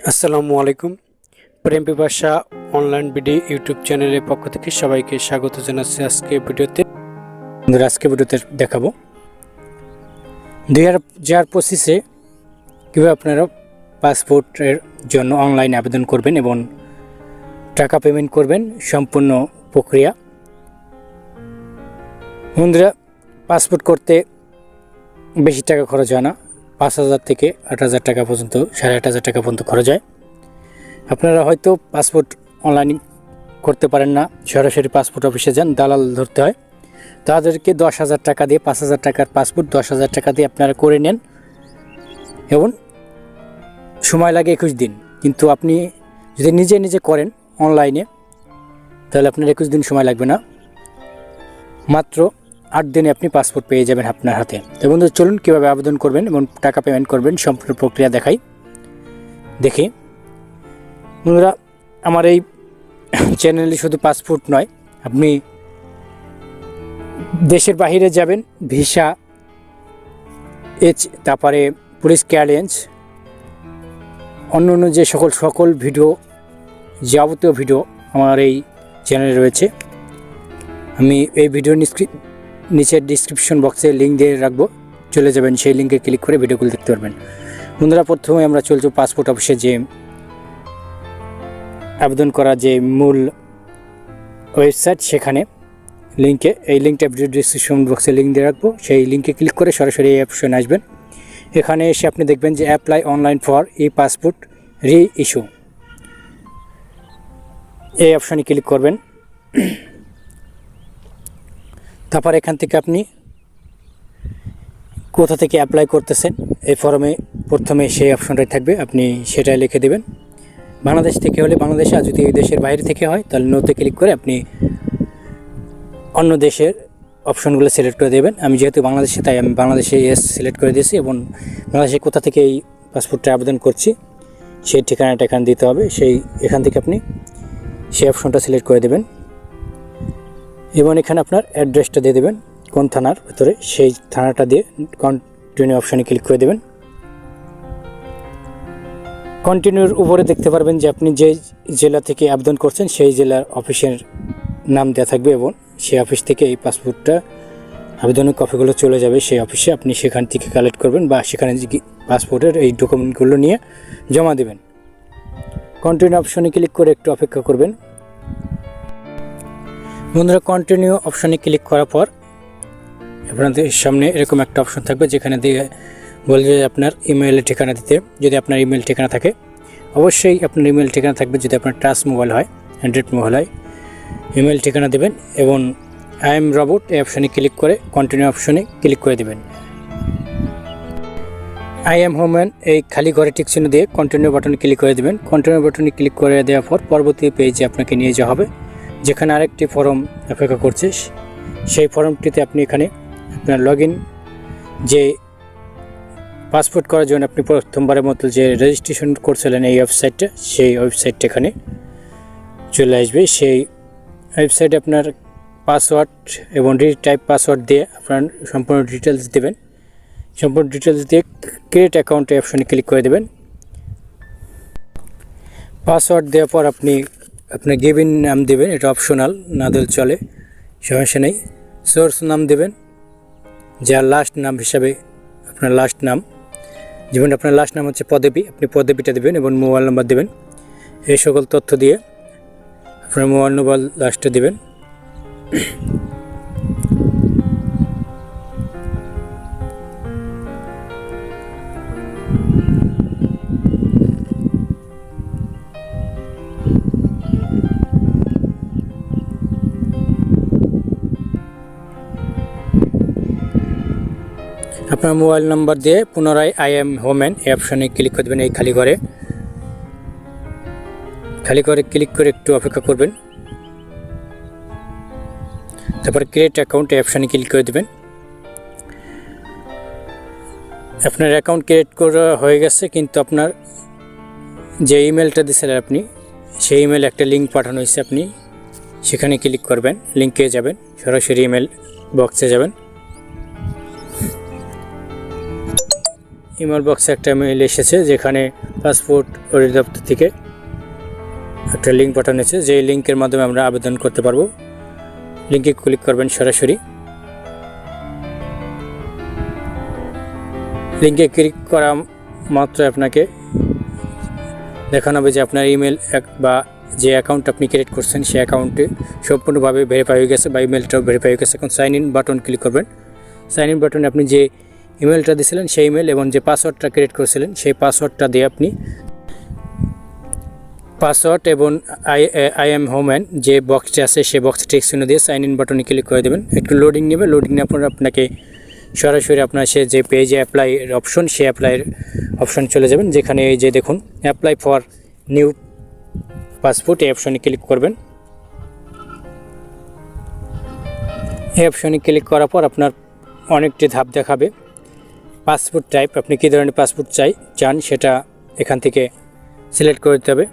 আসসালামু আলাইকুম। প্রেম পিপাসা অনলাইন বিডি ইউটিউব চ্যানেলের পক্ষ থেকে সবাইকে স্বাগত জানাচ্ছি আজকে ভিডিওতে। আজকে ভিডিওতে দেখাবো। দুই হাজার পঁচিশে কীভাবে আপনারা পাসপোর্টের জন্য অনলাইন আবেদন করবেন এবং টাকা পেমেন্ট করবেন, সম্পূর্ণ প্রক্রিয়া। বন্ধুরা, পাসপোর্ট করতে বেশি টাকা খরচ হয় না। পাঁচ হাজার থেকে আট হাজার টাকা পর্যন্ত, সাড়ে আট হাজার টাকা পর্যন্ত খরচ হয়। আপনারা হয়তো পাসপোর্ট অনলাইন করতে পারেন না, সরাসরি পাসপোর্ট অফিসে যান, দালাল ধরতে হয়। তাদেরকে দশ হাজার টাকা দিয়ে, পাঁচ হাজার টাকার পাসপোর্ট দশ হাজার টাকা দিয়ে আপনারা করে নেন। এবং সময় লাগে একুশ দিন। কিন্তু আপনি যদি নিজে নিজে করেন অনলাইনে, তাহলে আপনার একুশ দিন সময় লাগবে না। মাত্র আট দিনে আপনি পাসপোর্ট পেয়ে যাবেন আপনার হাতে। তো বন্ধু, চলুন কীভাবে আবেদন করবেন এবং টাকা পেমেন্ট করবেন সম্পূর্ণ প্রক্রিয়া দেখাই। দেখি। বন্ধুরা, আমার এই চ্যানেলে শুধু পাসপোর্ট নয়, আপনি দেশের বাইরে যাবেন, ভিসা এচ তারপরে পুলিশ ক্লিয়ারেন্স অন্য অন্য যে সকল সকল ভিডিও, যাবতীয় ভিডিও আমার এই চ্যানেলে রয়েছে। আমি এই ভিডিও নিচের ডিসক্রিপশন বক্সে লিঙ্ক দিয়ে রাখব। চলে যাবেন, সেই লিঙ্কে ক্লিক করে ভিডিওগুলো দেখতে পারবেন। বন্ধুরা, প্রথমে আমরা চলছো পাসপোর্ট অফিসে যে আবেদন করা যে মূল ওয়েবসাইট সেখানে লিঙ্কে এই লিঙ্কটা ভিডিও ডিসক্রিপশন বক্সে লিঙ্ক দিয়ে রাখব। সেই লিঙ্কে ক্লিক করে সরাসরি এই অপশনে আসবেন। এখানে এসে আপনি দেখবেন যে apply online for e passport reissue এই অপশনে ক্লিক করবেন। তারপর এখান থেকে আপনি কোথা থেকে অ্যাপ্লাই করতেছেন, এই ফর্মে প্রথমে সেই অপশনটাই থাকবে, আপনি সেটাই লিখে দেবেন। বাংলাদেশ থেকে হলে বাংলাদেশে, আর যদি দেশের বাইরে থেকে হয়, তাহলে নোতে ক্লিক করে আপনি অন্য দেশের অপশনগুলো সিলেক্ট করে দেবেন। আমি যেহেতু বাংলাদেশে, তাই আমি বাংলাদেশে এস সিলেক্ট করে দিয়েছি এবং বাংলাদেশে কোথা থেকে এই পাসপোর্টটা আবেদন করছি, সেই ঠিকানাটা এখানে দিতে হবে। সেই, এখান থেকে আপনি সেই অপশনটা সিলেক্ট করে দেবেন। এবং এখানে আপনার অ্যাড্রেসটা দিয়ে দেবেন, কোন থানার ভেতরে, সেই থানাটা দিয়ে কন্টিনিউ অপশানে ক্লিক করে দেবেন। কন্টিনিউর উপরে দেখতে পারবেন যে আপনি যে জেলা থেকে আবেদন করছেন, সেই জেলার অফিসের নাম দেওয়া থাকবে এবং সেই অফিস থেকে এই পাসপোর্টটা, আবেদনের কপিগুলো চলে যাবে সেই অফিসে। আপনি সেখান থেকে কালেক্ট করবেন বা সেখানে পাসপোর্টের এই ডকুমেন্টগুলো নিয়ে জমা দেবেন। কন্টিনিউ অপশনে ক্লিক করে একটু অপেক্ষা করবেন। বন্ধুরা কন্টিনিউ অপশনে ক্লিক করার পর আপনাদের সামনে এরকম একটা অপশন থাকবে যেখানে দিয়ে বলবে যে আপনার ইমেলের ঠিকানা দিতে। যদি আপনার ইমেল ঠিকানা থাকে, অবশ্যই আপনার ইমেল ঠিকানা থাকবে যদি আপনার টাচ মোবাইল হয় অ্যান্ড্রয়েড মোবাইল হয়। ইমেল ঠিকানা দেবেন এবং আই এম রবট এই অপশানে ক্লিক করে কন্টিনিউ অপশনে ক্লিক করে দেবেন। আই এম হোম্যান এই খালি ঘরে টিক চিহ্ন দিয়ে কন্টিনিউ বাটনে ক্লিক করে দেবেন। কন্টিনিউ বাটনে ক্লিক করে দেওয়ার পর পরবর্তী পেজে আপনাকে নিয়ে যাওয়া হবে। যেখানে আরেকটি ফর্ম অপেক্ষা করছে সেই ফর্মটিতে আপনি এখানে আপনার লগ যে পাসপোর্ট করার জন্য আপনি প্রথমবারের মতো যে রেজিস্ট্রেশন করছিলেন এই ওয়েবসাইটটা সেই ওয়েবসাইটটা এখানে চলে আসবে। সেই ওয়েবসাইটে আপনার পাসওয়ার্ড এবং টাইপ পাসওয়ার্ড দিয়ে আপনার সম্পূর্ণ ডিটেলস দেবেন। সম্পূর্ণ ডিটেলস দিয়ে ক্রিয়েট অ্যাকাউন্টে অপশনে ক্লিক করে দেবেন। পাসওয়ার্ড দেওয়ার পর আপনি আপনার গেভিন নাম দেবেন, এটা অপশনাল না দিলে চলে, সমস্যা নেই। সোর্স নাম দেবেন, যার লাস্ট নাম হিসাবে আপনার লাস্ট নাম। যেমন আপনার লাস্ট নাম হচ্ছে পদবী, আপনি পদবীটা দেবেন এবং মোবাইল নাম্বার দেবেন। এই সকল তথ্য দিয়ে আপনার মোবাইল নম্বর লাস্টে দেবেন। আপনার মোবাইল নাম্বার দিয়ে পুনরায় আই এম হোমেন এই অপশনে ক্লিক করে দেবেন এই খালি ঘরে। খালি করে ক্লিক করে একটু অপেক্ষা করবেন। তারপর ক্রিয়েট অ্যাকাউন্ট এই অপশানে ক্লিক করে দেবেন। আপনার অ্যাকাউন্ট ক্রিয়েট করা হয়ে গেছে, কিন্তু আপনার যে ইমেলটা দিয়েছিলেন আপনি, সেই ইমেল একটা লিঙ্ক পাঠানো হয়েছে আপনি। সেখানে ক্লিক করবেন লিঙ্কে যাবেন, সরাসরি ইমেল বক্সে যাবেন। ইমেল বক্সে একটা মেইল এসেছে যেখানে পাসপোর্ট অধিদপ্তর থেকে একটা লিঙ্ক পাঠানো যে লিঙ্কের মাধ্যমে আমরা আবেদন করতে পারব। লিঙ্কে ক্লিক করবেন সরাসরি। লিঙ্কে ক্লিক করা মাত্র আপনাকে দেখানো হবে যে আপনার ইমেল বা যে অ্যাকাউন্ট আপনি ক্রিয়েট করছেন, সেই অ্যাকাউন্টে সম্পূর্ণভাবে ভেরিফাই হয়ে গেছে বা ইমেলটাও ভেরিফাই হয়ে গেছে। এখন সাইন ইন বাটন ক্লিক করবেন। সাইন ইন বাটনে আপনি যে ইমেলটা দিয়েছিলেন সেই ইমেল এবং যে পাসওয়ার্ডটা ক্রিয়েট করেছিলেন, সেই পাসওয়ার্ডটা দিয়ে আপনি পাসওয়ার্ড এবং আই আই এম হোম্যান যে বক্সটি আছে, সেই বক্সে টেক্সট চিহ্ন দিয়ে সাইন ইন বাটনে ক্লিক করে দেবেন। একটু লোডিং নেবে লোডিং নেওয়ার পর আপনাকে সরাসরি আপনার সে যে পেজে অ্যাপ্লাইয়ের অপশন সেই অ্যাপ্লাইয়ের অপশন চলে যাবেন, যেখানে এই যে দেখুন অ্যাপ্লাই ফর নিউ পাসপোর্ট এই অপশনে ক্লিক করবেন। এই অপশনে ক্লিক করার পর আপনার অনেকটি ধাপ দেখাবে। পাসপোর্ট টাইপ আপনি কী ধরনের পাসপোর্ট চাই, চান সেটা এখান থেকে সিলেক্ট করে দিতে হবে।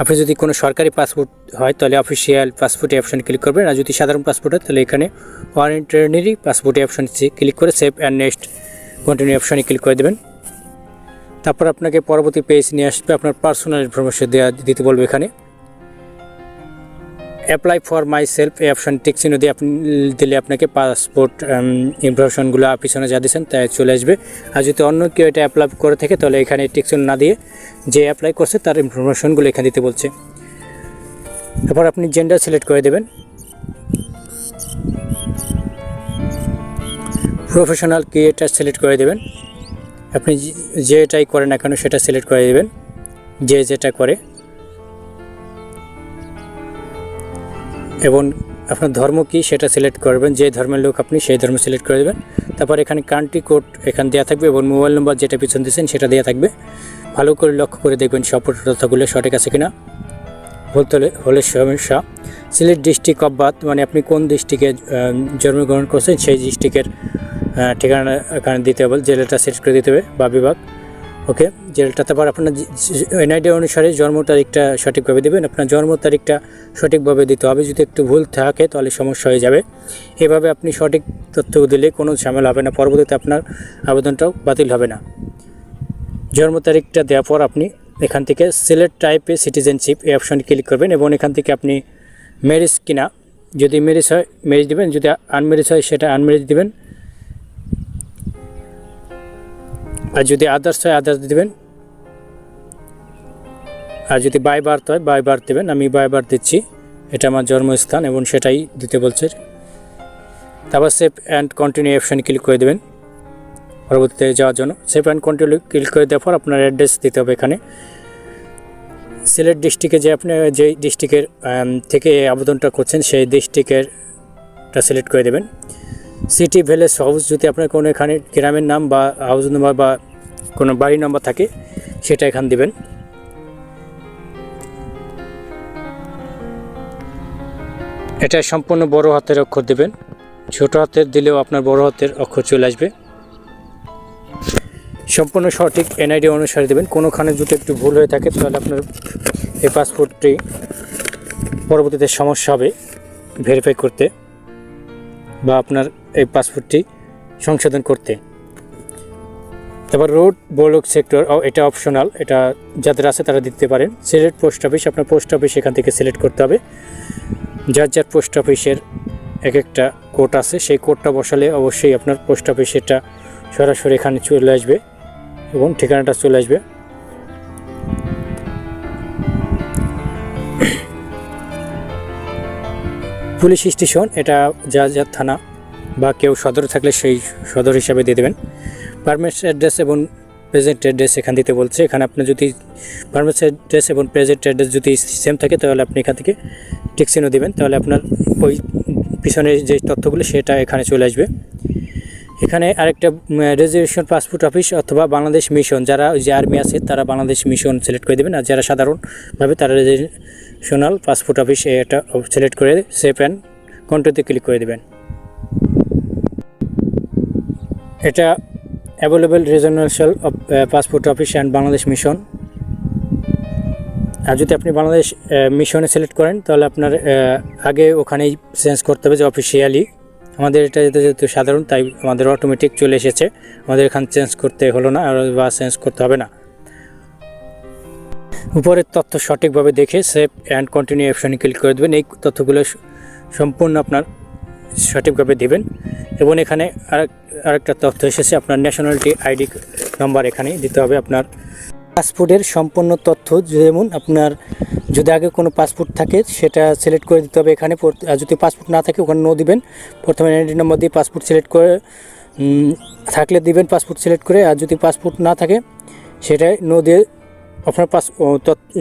আপনি যদি কোনো সরকারি পাসপোর্ট হয়, তাহলে অফিসিয়াল পাসপোর্ট অপশানে ক্লিক করবেন। আর যদি সাধারণ পাসপোর্ট হয়, তাহলে এখানে ওয়ারেন্টারি পাসপোর্টে অপশানে ক্লিক করে সেভ অ্যান্ড নেক্সট কন্টিনিউ অপশানে ক্লিক করে দেবেন। তারপর আপনাকে পরবর্তী পেজ নিয়ে আসবে, আপনার পার্সোনাল ইনফরমেশন দেওয়া দিতে বলবে এখানে। অ্যাপ্লাই ফর মাই সেলফ এই অপশান টিক চিহ্ন দিয়ে আপনি, দিলে আপনাকে পাসপোর্ট ইনফরমেশনগুলো পিছনে যা দিয়েছেন তাই চলে আসবে। আর যদি অন্য কেউ এটা অ্যাপ্লাই করে থাকে, তাহলে এখানে টিক চিহ্ন না দিয়ে যে অ্যাপ্লাই করছে তার ইনফরমেশনগুলো এখানে দিতে বলছে। তারপর আপনি জেন্ডার সিলেক্ট করে দেবেন। প্রফেশনাল ক্রিয়েটার সিলেক্ট করে দেবেন। আপনি যেটাই করেন কেন সেটা সিলেক্ট করে দেবেন। যে যেটা করে। এবং আপনার ধর্ম কি সেটা সিলেক্ট করবেন, যে ধর্মের লোক আপনি সেই ধর্ম সিলেক্ট করে দেবেন। তারপর এখানে কান্ট্রি কোড এখানে দেওয়া থাকবে এবং মোবাইল নম্বর যেটা পিছন দিয়েছেন সেটা দেওয়া থাকবে। ভালো করে লক্ষ্য করে দেখবেন সব তথ্যগুলো সঠিক আছে কিনা। বলতে হলে হলে সমস্যা। সিলেট ডিস্ট্রিক্ট বার্থ মানে আপনি কোন ডিস্ট্রিক্টে জন্মগ্রহণ করছেন সেই ডিস্ট্রিক্টের ঠিকানা এখানে দিতে হবে, জেলাটা সিলেক্ট করে দিতে হবে, বা বিভাগ। ওকে? জেলটা তারপর আপনার এনআইডি অনুসারে জন্ম তারিখটা সঠিকভাবে দেবেন, আপনার জন্ম তারিখটা সঠিকভাবে দিতে হবে। যদি একটু ভুল থাকে তাহলে সমস্যা হয়ে যাবে। এভাবে আপনি সঠিক তথ্য দিলে কোনো ঝামেলা হবে না, পরবর্তীতে আপনার আবেদনটাও বাতিল হবে না। জন্ম তারিখটা দেওয়ার পর আপনি এখান থেকে সিলেক্ট টাইপে সিটিজেনশিপ এই অপশানে ক্লিক করবেন এবং এখান থেকে আপনি ম্যারেজ কিনা, যদি ম্যারেজ হয় ম্যারেজ দেবেন, যদি আনম্যারেজ হয় সেটা আনম্যারেজ দেবেন। আর যদি আদার্স হয় আদার্স দেবেন। আর যদি বাই বার্থ হয় বাই বার্থ দেবেন। আমি বাই বার্থ দিচ্ছি। এটা আমার জন্মস্থান এবং সেটাই দিতে বলছে তারপর সেভ অ্যান্ড কন্টিনিউ অপশানে ক্লিক করে দেবেন। পরবর্তীতে যাওয়ার জন্য। সেভ অ্যান্ড কন্টিনিউ ক্লিক করে দেওয়ার পর আপনার অ্যাড্রেস দিতে হবে এখানে। সিলেট ডিস্ট্রিক্টে যে আপনি, যে ডিস্ট্রিক্টের থেকে আবেদনটা করছেন, সেই ডিস্ট্রিক্টেরটা সিলেক্ট করে দেবেন। সিটি ভিলেজ হাউস যদি আপনার কোনো এখানে গ্রামের নাম বা হাউস নাম্বার বা কোনো বাড়ি নাম্বার থাকে, সেটা এখান দিবেন। এটা সম্পূর্ণ বড় হাতের অক্ষর দেবেন। ছোট হাতের দিলেও আপনার বড় হাতের অক্ষর চলে আসবে। সম্পূর্ণ সঠিক এনআইডি অনুসারে দেবেন। কোনোখানে যদি একটু ভুল হয়ে থাকে, তাহলে আপনার এই পাসপোর্টটি পরবর্তীতে সমস্যা হবে ভেরিফাই করতে। বা আপনার এই পাসপোর্টটি সংশোধন করতে। এবার রোড, বলক সেক্টর এটা অপশনাল, এটা যাদের আছে তারা দিতে পারেন। সিলেক্ট পোস্ট অফিস, আপনার পোস্ট অফিস এখান থেকে সিলেক্ট করতে হবে। যার যার পোস্ট অফিসের এক একটা কোড আছে, সেই কোডটা বসালে অবশ্যই আপনার পোস্ট অফিসেরটা সরাসরি এখানে চলে আসবে এবং ঠিকানাটা চলে আসবে। পুলিশ স্টেশন, এটা যা যা থানা, বা কেউ সদর থাকলে সেই সদর হিসাবে দিয়ে দেবেন। পারমেন্ট অ্যাড্রেস এবং প্রেজেন্ট অ্যাড্রেস এখান দিতে বলছে। এখানে আপনি যদি পারমেন্ট অ্যাড্রেস এবং প্রেজেন্ট অ্যাড্রেস যদি সেম থাকে, তাহলে আপনি এখান থেকে টিকসিনও দেবেন। তাহলে আপনার ওই পিছনের যে তথ্যগুলো, সেটা এখানে চলে আসবে। এখানে আরেকটা রেজিস্ট্রেশন পাসপোর্ট অফিস অথবা বাংলাদেশ মিশন যারা যে আর্মি আছে, তারা বাংলাদেশ মিশন সিলেক্ট করে দেবেন। আর যারা সাধারণভাবে তারা রেজিস্ট্রেশনাল পাসপোর্ট অফিস এটা সিলেক্ট করে সেভ অ্যান্ড কন্ট্রোতে ক্লিক করে দেবেন। এটা available regional passport office and Bangladesh mission আর যদি আপনি বাংলাদেশ মিশনে সিলেক্ট করেন, তাহলে আপনার আগে ওখানেই চেঞ্জ করতে হবে যে অফিসিয়ালি আমাদের এটা যেহেতু যেহেতু সাধারণ, তাই আমাদের অটোমেটিক চলে এসেছে। আমাদের এখান চেঞ্জ করতে হলো না, আর বা চেঞ্জ করতে হবে না। উপরের তথ্য সঠিকভাবে দেখে সেভ অ্যান্ড কন্টিনিউ অপশনে ক্লিক করে দেবেন। এই তথ্যগুলো সম্পূর্ণ আপনার সঠিকভাবে দিবেন। এবং এখানে আরেক, আরেকটা তথ্য এসেছে, আপনার ন্যাশনালিটি আইডি নাম্বার এখানে দিতে হবে আপনার পাসপোর্টের সম্পূর্ণ তথ্য। যেমন আপনার যদি আগে কোনো পাসপোর্ট থাকে, সেটা সিলেক্ট করে দিতে হবে এখানে। আর যদি পাসপোর্ট না থাকে, ওখানে নো দিবেন। প্রথমে আইডি নম্বর দিয়ে পাসপোর্ট সিলেক্ট করে থাকলে দিবেন পাসপোর্ট সিলেক্ট করে। আর যদি পাসপোর্ট না থাকে সেটাই নো দিয়ে আপনার পাস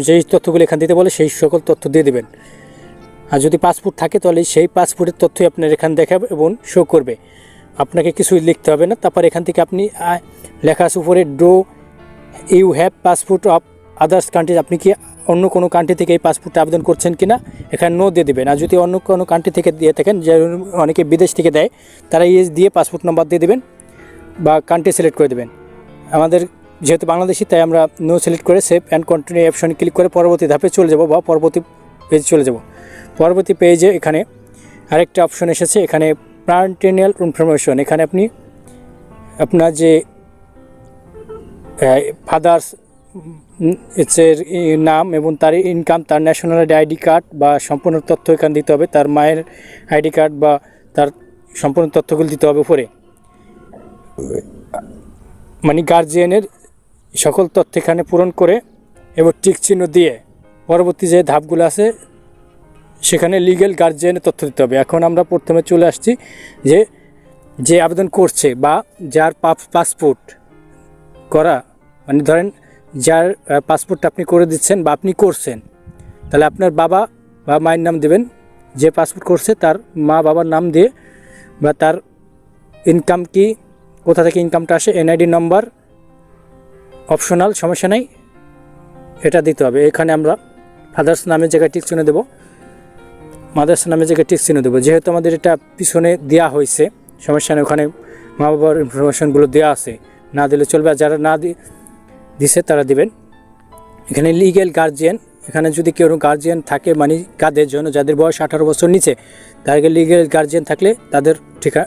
যেই তথ্যগুলো এখান দিতে বলে সেই সকল তথ্য দিয়ে দেবেন। আর যদি পাসপোর্ট থাকে তাহলে সেই পাসপোর্টের তথ্যই আপনার এখানে দেখাবে এবং শো করবে। আপনাকে কিছুই লিখতে হবে না। তারপর এখান থেকে আপনি লেখা আছে উপরে do you have passport of others country আপনি কি অন্য কোনো কান্ট্রি থেকে এই পাসপোর্টটা আবেদন করছেন কি না এখানে নো দিয়ে দেবেন। আর যদি অন্য কোনো কান্ট্রি থেকে দিয়ে থাকেন, যে অনেকে বিদেশ থেকে দেয়, তারা ইয়েস দিয়ে পাসপোর্ট নাম্বার দিয়ে দেবেন বা কান্ট্রি সিলেক্ট করে দেবেন। আমাদের যেহেতু বাংলাদেশি তাই আমরা নো সিলেক্ট করে সেভ অ্যান্ড কন্টিনিউ অপশনে ক্লিক করে পরবর্তী ধাপে চলে যাব বা পরবর্তী পেজে চলে যাব। পরবর্তী পেজে এখানে আরেকটা অপশন এসেছে, এখানে প্রান্টেনিয়াল ইনফরমেশন এখানে আপনি আপনার যে ফাদার্স এর নাম এবং তার ইনকাম তার ন্যাশনাল আইডি কার্ড বা সম্পূর্ণ তথ্য এখানে দিতে হবে, তার মায়ের আইডি কার্ড বা তার সম্পূর্ণ তথ্যগুলো দিতে হবে উপরে। মানে গার্জিয়ানের সকল তথ্য এখানে পূরণ করে এবং টিক চিহ্ন দিয়ে পরবর্তী যে ধাপগুলো আছে, সেখানে লিগেল গার্জিয়ানের তথ্য দিতে হবে। এখন আমরা প্রথমে চলে আসছি যে যে আবেদন করছে বা যার পাসপোর্ট করা মানে ধরেন যার পাসপোর্টটা আপনি করে দিচ্ছেন বা আপনি করছেন, তাহলে আপনার বাবা বা মায়ের নাম দেবেন। যে পাসপোর্ট করছে তার মা বাবার নাম দিয়ে বা তার ইনকাম কি, কোথা থেকে ইনকামটা আসে এনআইডি নম্বর অপশনাল, সমস্যা নেই। এটা দিতে হবে। এখানে আমরা ফাদার্স নামের জায়গায় টিক চিহ্ন দেবো, মাদার্স নামের জায়গায় টিক চিহ্ন দেবো, যেহেতু আমাদের এটা পিছনে দেওয়া হয়েছে, সমস্যা নেই, ওখানে মা বাবার ইনফরমেশনগুলো দেওয়া আছে। না দিলে চলবে, আর যারা না দিছে তারা দিবেন। এখানে লিগেল গার্জিয়ান এখানে যদি কেউ গার্জিয়ান থাকে মানে কাদের জন্য, যাদের বয়স আঠারো বছর নিচে, তাদেরকে লিগেল গার্জিয়ান থাকলে তাদের ঠিকা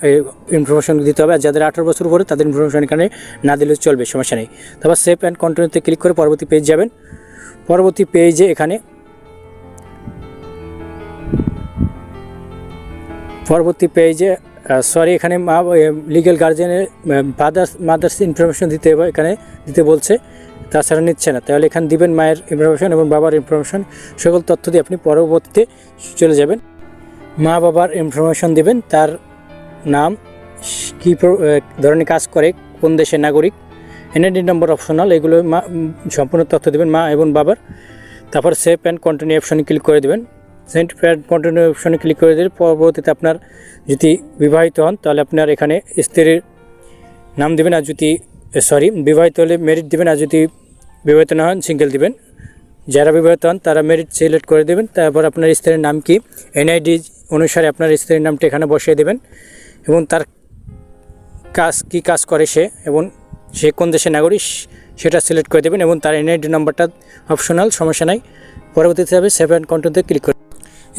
ইনফরমেশন দিতে হবে। আর যাদের আঠারো বছর উপরে, তাদের ইনফরমেশন এখানে না দিলে চলবে, সমস্যা নেই। তারপর সেভ অ্যান্ড কন্টিনিউতে ক্লিক করে পরবর্তী পেজ যাবেন। পরবর্তী পেজে এখানে পরবর্তী পেজে সরি এখানে মা লিগেল গার্জিয়ানের ফাদার্স মাদার্স ইনফরমেশন দিতে হবে, এখানে দিতে বলছে। তাছাড়া নিচ্ছে না। তাহলে এখানে দিবেন মায়ের ইনফরমেশন এবং বাবার ইনফরমেশন সকল তথ্য দিয়ে আপনি পরবর্তীতে চলে যাবেন। মা বাবার ইনফরমেশন দিবেন, তার নাম, কী ধরনের কাজ করে, কোন দেশের নাগরিক এনআইডি নম্বর অপশনাল এগুলো মা, সম্পূর্ণ তথ্য দেবেন মা এবং বাবার। তারপর সেভ অ্যান্ড কন্টিনিউ অপশনে ক্লিক করে দেবেন। সেন্ট অ্যান্ড কন্টিনিউ অপশনে ক্লিক করে দিলে পরবর্তীতে আপনার যদি বিবাহিত হন, তাহলে আপনার এখানে স্ত্রীর নাম দেবেন আর যদি সরি বিবাহিত হলে মেরিট দেবেন আর যদি বিবাহিত না হন সিঙ্গেল দিবেন। যারা বিবাহিত হন, তারা মেরিট সিলেক্ট করে দেবেন। তারপর আপনার স্ত্রীর নাম কি? এনআইডি অনুসারে আপনার স্ত্রীর নামটা এখানে বসিয়ে দেবেন। এবং তার কাজ, কি কাজ করে সে? এবং সে কোন দেশের নাগরিক, সেটা সিলেক্ট করে দেবেন এবং তার এনআইডি নাম্বারটা অপশনাল সমস্যা নাই। পরবর্তীতে হবে সেভ অ্যান্ড কন্টিনিউতে ক্লিক করে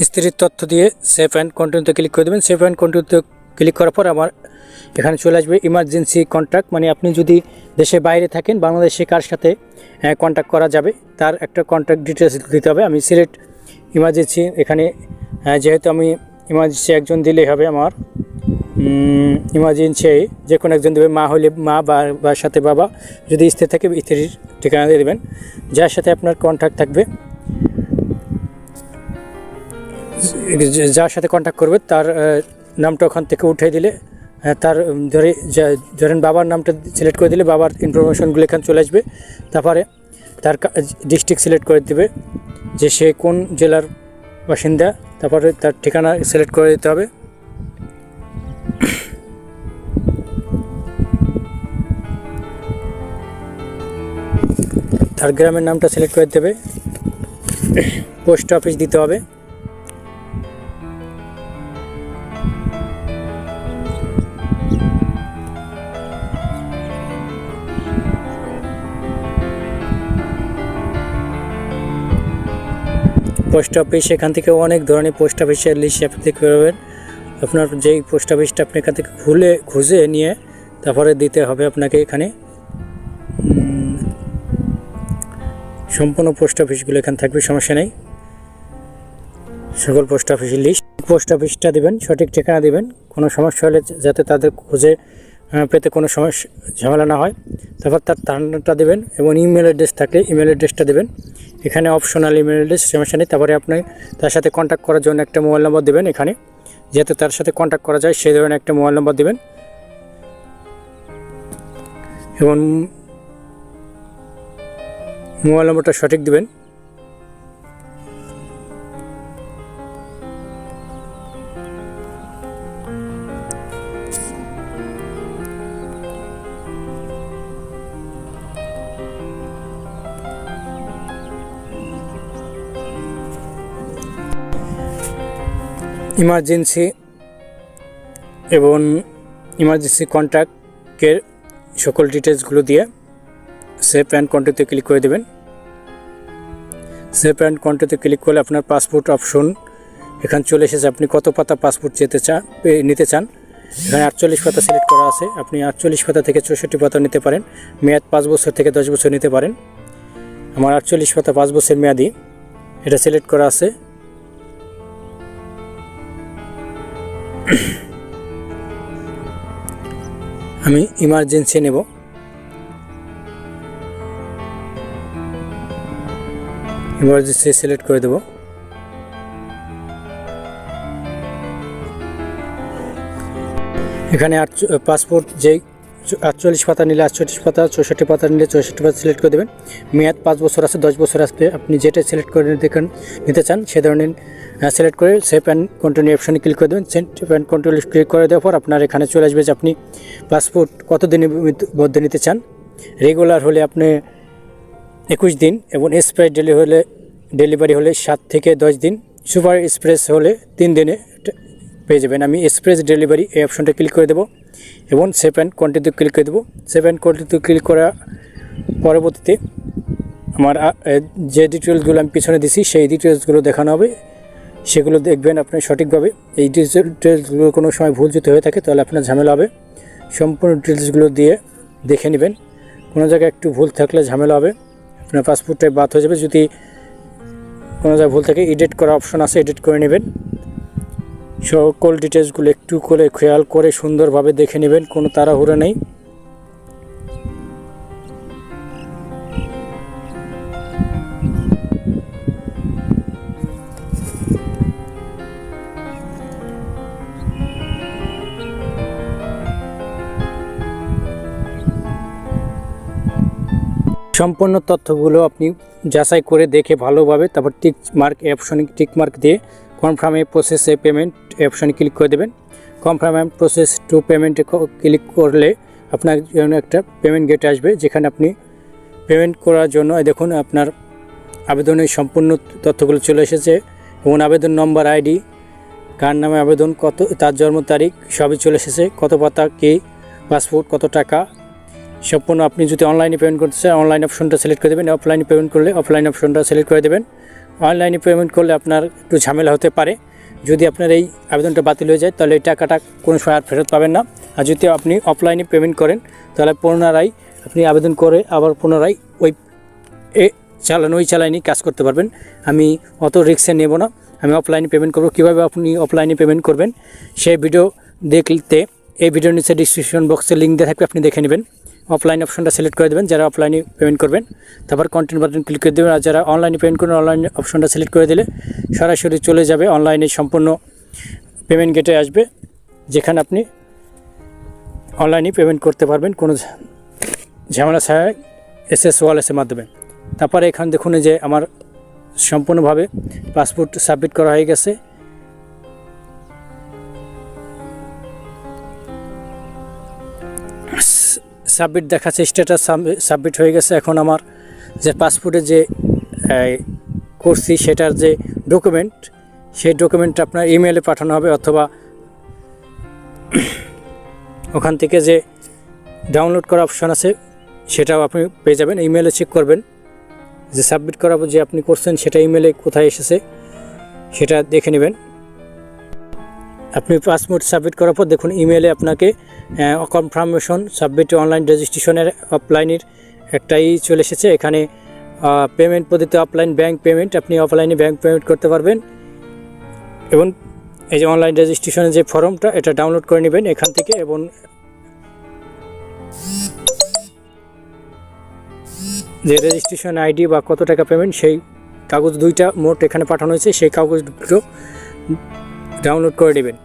স্ত্রীর তথ্য দিয়ে সেভ অ্যান্ড কন্টিনিউতে ক্লিক করে দেবেন। সেভ অ্যান্ড কন্টিনিউতে ক্লিক করার পর আমার এখানে চলে আসবে ইমার্জেন্সি কন্ট্যাক্ট মানে আপনি যদি দেশে বাইরে থাকেন, বাংলাদেশে কার সাথে কন্ট্যাক্ট করা যাবে, তার একটা কন্ট্যাক্ট ডিটেলস দিতে হবে। আমি সিলেক্ট ইমার্জেন্সি এখানে যেহেতু আমি ইমার্জেন্সি একজন দিলেই হবে আমার ইমার্জেন্সি যে কোনো একজন দেবে, মা হলে মা, বা সাথে বাবা, যদি স্ত্রী থাকে, স্ত্রীর ঠিকানা দিয়ে দেবেন। যার সাথে আপনার কন্ট্যাক্ট থাকবে যার সাথে কন্ট্যাক্ট করবে, তার নামটা ওখান থেকে উঠিয়ে দিলে আহ, তার ধরে ধরেন বাবার নামটা সিলেক্ট করে দিলে বাবার ইনফরমেশনগুলো এখানে চলে আসবে। তারপরে তার ডিস্ট্রিক্ট সিলেক্ট করে দেবে যে সে কোন জেলার বাসিন্দা তারপরে তার ঠিকানা সিলেক্ট করে দিতে হবে। তার গ্রামের নামটা সিলেক্ট করে দেবে পোস্ট অফিস দিতে হবে। পোস্ট অফিস এখান থেকে অনেক ধরনের পোস্ট অফিসের লিস্ট আপনি দেখতে পাবেন আপনার যেই পোস্ট অফিসটা আপনি এখান থেকে খুলে, খুঁজে নিয়ে তারপরে দিতে হবে আপনাকে এখানে। সম্পূর্ণ পোস্ট অফিসগুলো এখানে থাকবে, সমস্যা নেই। সকল পোস্ট অফিসের লিস্ট পোস্ট অফিসটা দিবেন, সঠিক ঠিকানা দিবেন। কোনো সমস্যা হলে যাতে তাদের খুঁজে পেতে কোনো সমস্যা ঝামেলা না হয়। তারপর তার ঠিকানাটা দেবেন এবং ইমেল অ্যাড্রেস থাকলে ইমেল অ্যাড্রেসটা দেবেন। এখানে অপশনাল ইমেল অ্যাড্রেস সমস্যা নেই। তারপরে আপনি তার সাথে কন্ট্যাক্ট করার জন্য একটা মোবাইল নম্বর দেবেন এখানে। যাতে তার সাথে কন্ট্যাক্ট করা যায় সেই ধরনের একটা মোবাইল নম্বর দেবেন। এবং মোবাইল নম্বরটা সঠিক দিবেন। ইমার্জেন্সি এবং ইমার্জেন্সি কন্ট্যাক্টের সকল ডিটেলসগুলো দিয়ে সেভ অ্যান্ড কন্টিতে ক্লিক করে দেবেন। সেভ অ্যান্ড কন্টিতে ক্লিক করলে আপনার পাসপোর্ট অপশন এখানে চলে এসেছে। আপনি কত পাতা পাসপোর্ট যেতে চান নিতে চান? এখানে আটচল্লিশ পাতা সিলেক্ট করা আছে। আপনি আটচল্লিশ পাতা থেকে চৌষট্টি পাতা নিতে পারেন। মেয়াদ পাঁচ বছর থেকে দশ বছর নিতে পারেন। আমার আটচল্লিশ পাতা পাঁচ বছর মেয়াদি এটা সিলেক্ট করা আছে। আমি ইমার্জেন্সি নেব। ইমার্জেন্সি সিলেক্ট করে দেব। এখানে আর পাসপোর্ট যেই আটচল্লিশ পাতা নিলে আটচল্লিশ পাতা, চৌষট্টি পাতা নিলে চৌষট্টি পাতা সিলেক্ট করে দেবেন। মেয়াদ পাঁচ বছর আছে, দশ বছর আসতে আপনি যেটা সিলেক্ট করে দেখেন নিতে চান, সে ধরনের সিলেক্ট করে সেভ অ্যান্ড কন্টিনিউ অপশানে ক্লিক করে দেবেন। সেভ অ্যান্ড কন্টিনিউ ক্লিক করে দেওয়ার পর আপনার এখানে চলে আসবে যে আপনি পাসপোর্ট কত দিনের মধ্যে নিতে চান। রেগুলার হলে আপনি একুশ দিন এবং এক্সপ্রেস ডেলি হলে ডেলিভারি হলে সাত থেকে দশ দিন। সুপার এক্সপ্রেস হলে তিন দিনে পেয়ে যাবেন। আমি এক্সপ্রেস ডেলিভারি এই অপশনটা ক্লিক করে দেবো এবং সেভ অ্যান্ড কন্টিনিউ ক্লিক করে দেবো। সেভ অ্যান্ড কন্টিনিউ ক্লিক করা পরবর্তীতে আমার যে ডিটেলসগুলো আমি পিছনে দিছি, সেই ডিটেলসগুলো দেখানো হবে। সেগুলো দেখবেন আপনি সঠিকভাবে। এই ডিটেলসগুলো কোনো সময় ভুল যদি হয়ে থাকে, তাহলে আপনার ঝামেলা হবে। সম্পূর্ণ ডিটেলসগুলো দিয়ে দেখে নেবেন। কোনো জায়গায় একটু ভুল থাকলে ঝামেলা হবে। আপনার পাসপোর্টটাই বাদ হয়ে যাবে। যদি কোনো জায়গায় ভুল থাকে এডিট করা অপশন আছে এডিট করে নেবেন। সকল ডিটেলসগুলো একটু করে খেয়াল করে সুন্দরভাবে দেখে নেবেন, কোনো তাড়াহুড়ো নেই। সম্পূর্ণ তথ্যগুলো আপনি যাচাই করে দেখে ভালোভাবে, তারপর টিক মার্ক অপশনে টিক মার্ক দিয়ে কনফার্মে প্রসেসে পেমেন্ট অপশনে ক্লিক করে দেবেন। কনফার্ম প্রসেস টু পেমেন্টে ক্লিক করলে আপনার জন্য একটা পেমেন্ট গেট আসবে, যেখানে আপনি পেমেন্ট করার জন্য দেখুন আপনার আবেদনের সম্পূর্ণ তথ্যগুলো চলে এসেছে এবং আবেদন নম্বর আইডি কার নামে আবেদন, কত, তার জন্ম তারিখ, সবই চলে এসেছে, কত পাতা, কি পাসপোর্ট কত টাকা, সম্পূর্ণ আপনি যদি অনলাইনে পেমেন্ট করতে চান অনলাইন অপশনটা সিলেক্ট করে দেবেন অফলাইনে পেমেন্ট করলে অফলাইন অপশনটা সিলেক্ট করে দেবেন। অনলাইনে পেমেন্ট করলে আপনার একটু ঝামেলা হতে পারে। যদি আপনার এই আবেদনটা বাতিল হয়ে যায়, তাহলে এই টাকাটা কোনো সময় আর ফেরত পাবেন না। আর যদি আপনি অফলাইনে পেমেন্ট করেন, তাহলে পুনরায় আপনি আবেদন করে আবার পুনরায় ওই এ চালানো, ওই চালানি কাজ করতে পারবেন। আমি অত রিক্সে নেব না। আমি অফলাইনে পেমেন্ট করব। কীভাবে আপনি অফলাইনে পেমেন্ট করবেন, সেই ভিডিও দেখতে এই ভিডিওর নিচে ডিসক্রিপশন বক্সে লিঙ্ক দিয়ে থাকবে, আপনি দেখে নেবেন। অফলাইন অপশনটা সিলেক্ট করে দেবেন, যারা অফলাইনে পেমেন্ট করবেন। তারপর কন্টেন্ট বাটন ক্লিক করে দেবেন, আর যারা অনলাইনে পেমেন্ট করবেন অনলাইন অপশনটা সিলেক্ট করে দিলে সরাসরি চলে যাবে অনলাইনে সম্পূর্ণ পেমেন্ট গেটে আসবে, যেখানে আপনি অনলাইনে পেমেন্ট করতে পারবেন, কোনো ঝামেলা ছাড়াই এস এস ওয়ালেসের মাধ্যমে। তারপরে এখানে দেখুন যে আমার সম্পূর্ণভাবে পাসপোর্ট সাবমিট করা হয়ে গেছে। সাবমিট দেখাচ্ছে স্ট্যাটাস সাবমিট হয়ে গেছে। এখন আমার যে পাসপোর্টে যে করছি সেটার যে ডকুমেন্ট সেই ডকুমেন্টটা আপনার ইমেলে পাঠানো হবে অথবা ওখান থেকে যে ডাউনলোড করা অপশন আছে, সেটাও আপনি পেয়ে যাবেন। ইমেলে চেক করবেন। যে সাবমিট করাবো যে আপনি করছেন, সেটা ইমেলে কোথায় এসেছে, সেটা দেখে নেবেন। আপনি পাসপোর্ট সাবমিট করার পর দেখুন ইমেলে আপনাকে কনফার্মেশন সাবমিট অনলাইন রেজিস্ট্রেশনের অফলাইনের একটাই চলে এসেছে। এখানে পেমেন্ট পদ্ধতি অফলাইন ব্যাংক পেমেন্ট আপনি অফলাইনে ব্যাংক পেমেন্ট করতে পারবেন। এবং এই যে অনলাইন রেজিস্ট্রেশনের যে ফর্মটা এটা ডাউনলোড করে নেবেন এখান থেকে এবং যে রেজিস্ট্রেশন আইডি বা কত টাকা পেমেন্ট সেই কাগজ দুইটা মোট এখানে পাঠানো হয়েছে। সেই কাগজগুলো ডাউনলোড করে নেবেন।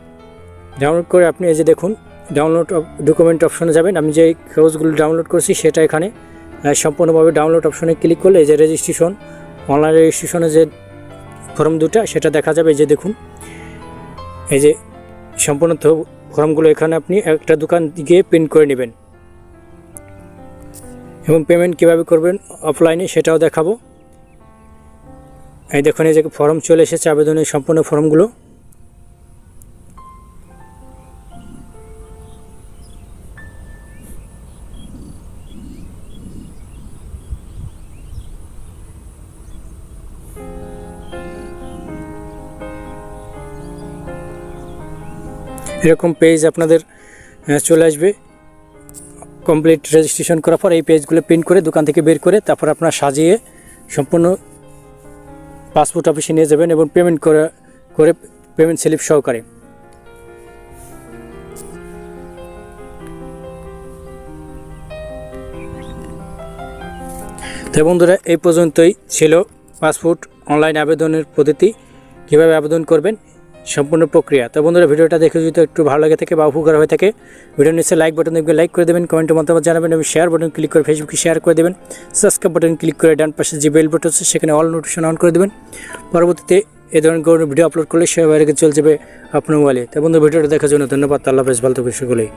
ডাউনলোড করে আপনি এই যে দেখুন ডাউনলোড ডকুমেন্ট অপশনে যাবেন। আমি যে কাগজগুলো ডাউনলোড করেছি সেটা এখানে সম্পূর্ণভাবে ডাউনলোড অপশনে ক্লিক করলে যে রেজিস্ট্রেশন অনলাইন রেজিস্ট্রেশনের যে ফর্ম দুটা, সেটা দেখা যাবে। যে দেখুন, এই যে সম্পূর্ণ ফর্মগুলো এখানে আপনি একটা দোকান গিয়ে প্রিন্ট করে নেবেন। এবং পেমেন্ট কীভাবে করবেন অফলাইনে সেটাও দেখাবো। এই দেখুন, এই যে ফর্ম চলে এসেছে, আবেদনের সম্পূর্ণ ফর্মগুলো এরকম পেজ আপনাদের চলে আসবে। কমপ্লিট রেজিস্ট্রেশন করার পর এই পেজগুলো প্রিন্ট করে দোকান থেকে বের করে তারপর আপনার সাজিয়ে সম্পূর্ণ পাসপোর্ট অফিসে নিয়ে যাবেন এবং পেমেন্ট করে করে পেমেন্ট স্লিপ সহকারে। তো বন্ধুরা, এই পর্যন্তই ছিল পাসপোর্ট অনলাইন আবেদনের পদ্ধতি। কীভাবে আবেদন করবেন? সম্পূর্ণ প্রক্রিয়া। তো বন্ধুরা, ভিডিওটা দেখে যদি একটু ভালো লাগে থাকে বা উপকার হয়ে থাকে ভিডিও নিচে লাইক বাটন দেখবেন লাইক করে দেবেন কমেন্টের মতামত জানাবেন এবং শেয়ার বাটন ক্লিক করে ফেসবুকে শেয়ার করে দেবেন। সাবস্ক্রাইব বাটন ক্লিক করে ডান পাশে যে বেল বাটন আছে, সেখানে অল নোটিফিকেশন অন করে দেবেন। পরবর্তীতে এ ধরনের কোনো ভিডিও আপলোড করলে সে বাইরে চলে যাবে আপনার মোবাইলে তো বন্ধু ভিডিওটা দেখার জন্য ধন্যবাদ। আল্লাহ হাফেজ, ভালো থাকবে সকলেই।